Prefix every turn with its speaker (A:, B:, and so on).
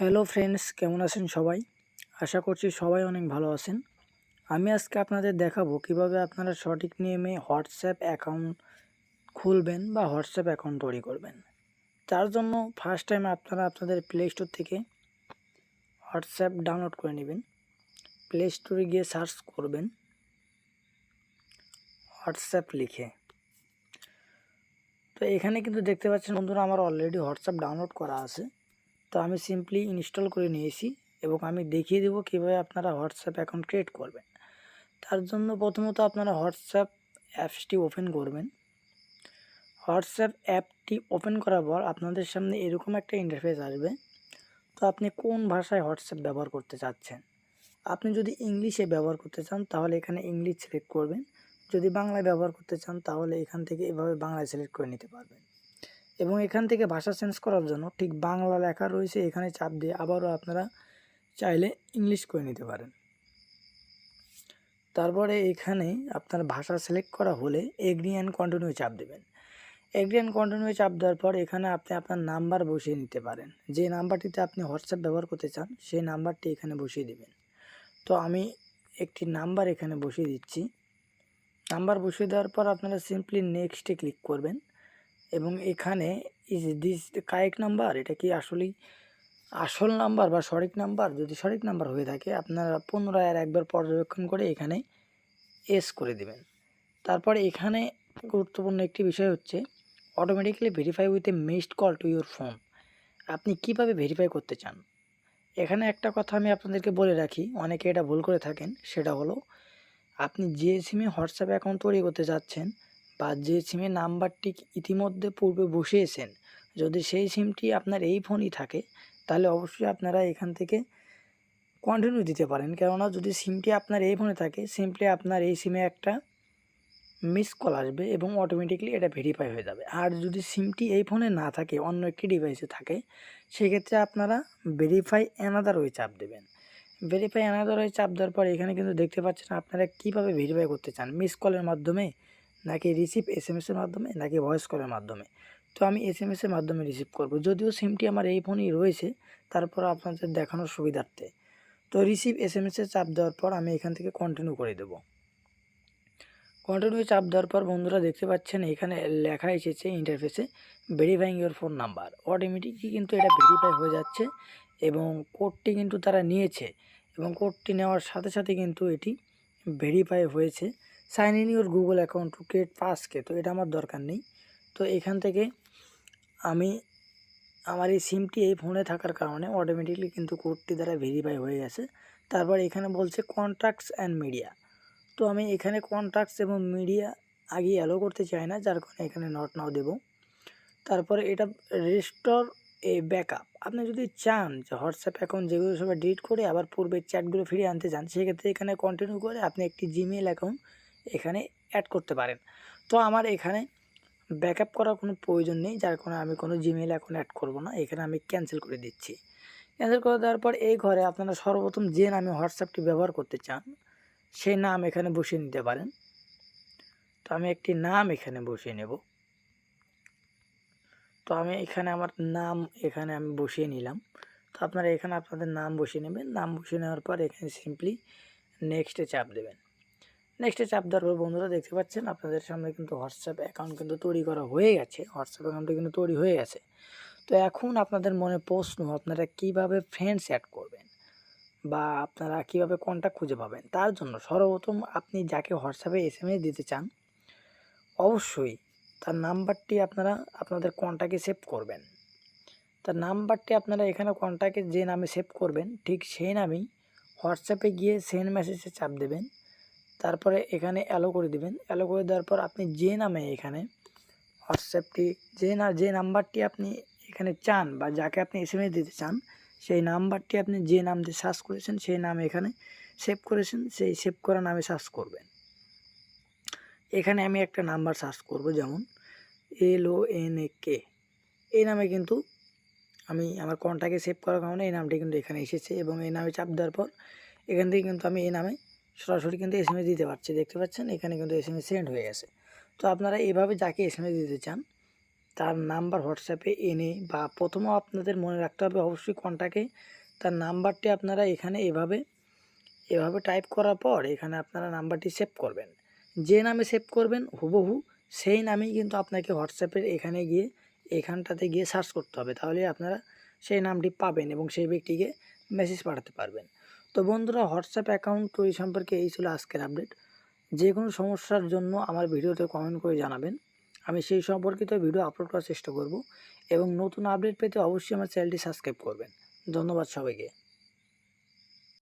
A: Hello friends কেমন আছেন সবাই? আশা করছি সবাই অনেক ভালো আছেন। আমি আজকে আপনাদের দেখাবো কীভাবে আপনারা সঠিক নিয়মে হোয়াটসঅ্যাপ অ্যাকাউন্ট খুলবেন বা হোয়াটসঅ্যাপ অ্যাকাউন্ট তৈরি করবেন। তার জন্য ফার্স্ট টাইম আপনারা আপনাদের প্লে স্টোর থেকে হোয়াটসঅ্যাপ ডাউনলোড করে নেবেন। প্লে স্টোরে গিয়ে সার্চ করবেন। হোয়াটসঅ্যাপ লিখে। তো এখানে কিন্তু দেখতে পাচ্ছেন বন্ধুরা, আমার অলরেডি হোয়াটসঅ্যাপ ডাউনলোড করা আছে। তো আমি সিম্পলি ইনস্টল করে নিয়েছি এবং আমি দেখিয়ে দেবো কীভাবে আপনারা হোয়াটসঅ্যাপ অ্যাকাউন্ট ক্রিয়েট করবেন। তার জন্য প্রথমত আপনারা হোয়াটসঅ্যাপ অ্যাপসটি ওপেন করবেন। হোয়াটসঅ্যাপ অ্যাপটি ওপেন করার পর আপনাদের সামনে এরকম একটা ইন্টারফেস আসবে। তো আপনি কোন ভাষায় হোয়াটসঅ্যাপ ব্যবহার করতে চাচ্ছেন? আপনি যদি ইংলিশে ব্যবহার করতে চান তাহলে এখানে ইংলিশ সিলেক্ট করবেন। যদি বাংলায় ব্যবহার করতে চান তাহলে এখান থেকে এভাবে বাংলায় সিলেক্ট করে নিতে পারবেন। এবং এখান থেকে ভাষা চেঞ্জ করার জন্য ঠিক বাংলা লেখা রয়েছে, এখানে চাপ দিয়ে আবারও আপনারা চাইলে ইংলিশ করে নিতে পারেন। তারপরে এখানে আপনার ভাষা সিলেক্ট করা হলে এগ্রি অ্যান্ড কন্টিনিউ চাপ দেবেন। এগ্রি অ্যান্ড কন্টিনিউ চাপ দেওয়ার পর এখানে আপনি আপনার নাম্বার বসিয়ে নিতে পারেন। যে নাম্বারটিতে আপনি হোয়াটসঅ্যাপ ব্যবহার করতে চান, সেই নাম্বারটি এখানে বসিয়ে দেবেন। তো আমি একটি নাম্বার এখানে বসিয়ে দিচ্ছি। নাম্বার বসিয়ে দেওয়ার পর আপনারা সিম্পলি নেক্সটে ক্লিক করবেন। এবং এখানে ইজ দিস কারেক্ট নাম্বার এটা কি আসলেই আসল নাম্বার বা সঠিক নাম্বার যদি সঠিক নাম্বার হয়ে থাকে, আপনারা পুনরায় আর একবার পর্যবেক্ষণ করে এখানে এস করে দেবেন। তারপরে এখানে গুরুত্বপূর্ণ একটি বিষয় হচ্ছে automatically verify with a missed call to your phone আপনি কীভাবে ভেরিফাই করতে চান? এখানে একটা কথা আমি আপনাদেরকে বলে রাখি, অনেকে এটা ভুল করে থাকেন, সেটা হলো আপনি যে সিমে হোয়াটসঅ্যাপ অ্যাকাউন্ট তৈরি করতে যাচ্ছেন বা যে সিমের নাম্বারটি ইতিমধ্যে পূর্বে বসিয়েছেন। যদি সেই সিমটি আপনার এই ফোনই থাকে, তাহলে অবশ্যই আপনারা এখান থেকে কন্টিনিউ দিতে পারেন। কেননা যদি সিমটি আপনার এই ফোনে থাকে সিম্পলি আপনার এই সিমে একটা মিস কল আসবে এবং অটোমেটিকলি এটা ভেরিফাই হয়ে যাবে। আর যদি সিমটি এই ফোনে না থাকে, অন্য একটি ডিভাইসে থাকে, সেক্ষেত্রে আপনারা ভেরিফাই অ্যানাদার ওয়ে চাপ দেবেন। ভেরিফাই অ্যানাদার ওয়ে চাপ দেওয়ার পর এখানে কিন্তু দেখতে পাচ্ছেন আপনারা কীভাবে ভেরিফাই করতে চান। মিস কলের মাধ্যমে নাকি রিসিভ এস এম এসের মাধ্যমে, নাকি ভয়েস কলের মাধ্যমে? তো আমি এস এম এসের মাধ্যমে রিসিভ করব। যদিও সিমটি আমার এই ফোনেই রয়েছে তারপর আপনাদের দেখানোর সুবিধার্থে। তো রিসিভ এস এম এসে চাপ দেওয়ার পর আমি এখান থেকে কন্টিনিউ করে দেব। কন্টিনিউ চাপ দেওয়ার পর বন্ধুরা দেখতে পাচ্ছেন, এখানে লেখা এসেছে ইন্টারফেসে ভেরিফাইং ইউর ফোন নাম্বার অটোমেটিকই কিন্তু এটা ভেরিফাই হয়ে যাচ্ছে এবং কোডটি কিন্তু তারা নিয়েছে এবং কোডটি নেওয়ার সাথে সাথে কিন্তু এটি ভেরিফাই হয়েছে। Sign in your Google account to create passkey তো এটা আমার দরকার নেই। তো এখান থেকে আমি আমার এই সিমটি এই ফোনে থাকার কারণে অটোমেটিকলি কিন্তু কোডটি দ্বারা ভেরিফাই হয়ে গেছে। তারপর এখানে বলছে কন্ট্রাক্টস অ্যান্ড মিডিয়া তো আমি এখানে কন্ট্রাক্টস এবং মিডিয়া আগে অ্যালো করতে চাই না, যার কারণে এখানে নট নাও দেব। তারপরে এটা রেস্টোর এ ব্যাকআপ আপনি যদি চান যে হোয়াটসঅ্যাপ অ্যাকাউন্ট যেগুলো সবাই ডিলিট করে আবার পূর্বের চ্যাটগুলো ফিরিয়ে আনতে চান, সেক্ষেত্রে এখানে কন্টিনিউ করে আপনি একটি জিমেল অ্যাকাউন্ট এখানে অ্যাড করতে পারেন। তো আমার এখানে ব্যাকআপ করার কোনো প্রয়োজন নেই, যার কারণে আমি কোনো জিমেল এখন অ্যাড করব না। এখানে আমি ক্যান্সেল করে দিচ্ছি। ক্যান্সেল করে দেওয়ার পর এই ঘরে আপনারা সর্বপ্রথম যে নামে হোয়াটসঅ্যাপটি ব্যবহার করতে চান, সেই নাম এখানে বসিয়ে নিতে পারেন। তো আমি একটি নাম এখানে বসিয়ে নেব। তো আমি এখানে আমার নাম এখানে আমি বসিয়ে নিলাম। তো আপনারা এখানে আপনাদের নাম বসিয়ে নেবেন। নাম বসিয়ে নেওয়ার পর এখানে সিম্পলি নেক্সটে চাপ দেবেন। নেক্সটে চাপ দেওয়ার পর বন্ধুরা দেখতে পাচ্ছেন আপনাদের সামনে কিন্তু হোয়াটসঅ্যাপ অ্যাকাউন্ট কিন্তু তৈরি করা হয়ে গেছে। হোয়াটসঅ্যাপ অ্যাকাউন্টটা কিন্তু তৈরি হয়ে গেছে। তো এখন আপনাদের মনে প্রশ্ন, আপনারা কীভাবে ফ্রেন্ডস অ্যাড করবেন? বা আপনারা কীভাবে কন্ট্যাক্ট খুঁজে পাবেন? তার জন্য সর্বপ্রথম আপনি যাকে হোয়াটসঅ্যাপে এস এম এস দিতে চান, অবশ্যই তার নাম্বারটি আপনারা আপনাদের কন্ট্যাক্টে সেভ করবেন। তার নাম্বারটি আপনারা এখানে কন্ট্যাক্টে যে নামে সেভ করবেন, ঠিক সেই নামেই হোয়াটসঅ্যাপে গিয়ে সেন্ড মেসেজে চাপ দেবেন। তারপরে এখানে অ্যালো করে দিবেন। অ্যালো করে দেওয়ার পর আপনি যে নামে এখানে হোয়াটসঅ্যাপটি যে না, যে নাম্বারটি আপনি এখানে চান বা যাকে আপনি এস দিতে চান, সেই নাম্বারটি আপনি যে নাম দিয়ে সার্চ করেছেন, সেই নাম এখানে সেভ করেছেন, সেই সেভ করা নামে সার্চ করবেন। এখানে আমি একটা নাম্বার সার্চ করব, যেমন এল ও এন এ কে এই নামে কিন্তু আমি আমার কন্ট্যাক্টে সেভ করার কারণে এই নামটি কিন্তু এখানে এসেছে এবং এই নামে চাপ দেওয়ার পর এখান থেকে কিন্তু আমি এই নামে সরাসরি কিন্তু এস দিতে পারছি। দেখতে পাচ্ছেন? এখানে কিন্তু এস সেন্ড হয়ে গেছে। তো আপনারা এভাবে যাকে এস দিতে চান, তার নাম্বার হোয়াটসঅ্যাপে এনে বা প্রথমেও আপনাদের মনে রাখতে হবে অবশ্যই কন্ট্যাক্টে তার নাম্বারটি আপনারা এখানে এভাবে এভাবে টাইপ করার পর এখানে আপনারা নাম্বারটি সেভ করবেন। যে নামে সেভ করবেন, হুবহু সেই নামেই কিন্তু আপনাকে হোয়াটসঅ্যাপের এখানে গিয়ে, এখানটাতে গিয়ে সার্চ করতে হবে। তাহলে আপনারা সেই নামটি পাবেন এবং সেই ব্যক্তিকে মেসেজ পাঠাতে পারবেন। তো বন্ধুরা, হোয়াটসঅ্যাপ অ্যাকাউন্ট তৈরি সম্পর্কে এই ছিল আজকের আপডেট যে কোনো সমস্যার জন্য আমার ভিডিওতে কমেন্ট করে জানাবেন। আমি সেই সম্পর্কিত ভিডিও আপলোড করার চেষ্টা করব এবং নতুন আপডেট পেতে অবশ্যই আমার চ্যানেলটি সাবস্ক্রাইব করবেন। ধন্যবাদ সবাইকে।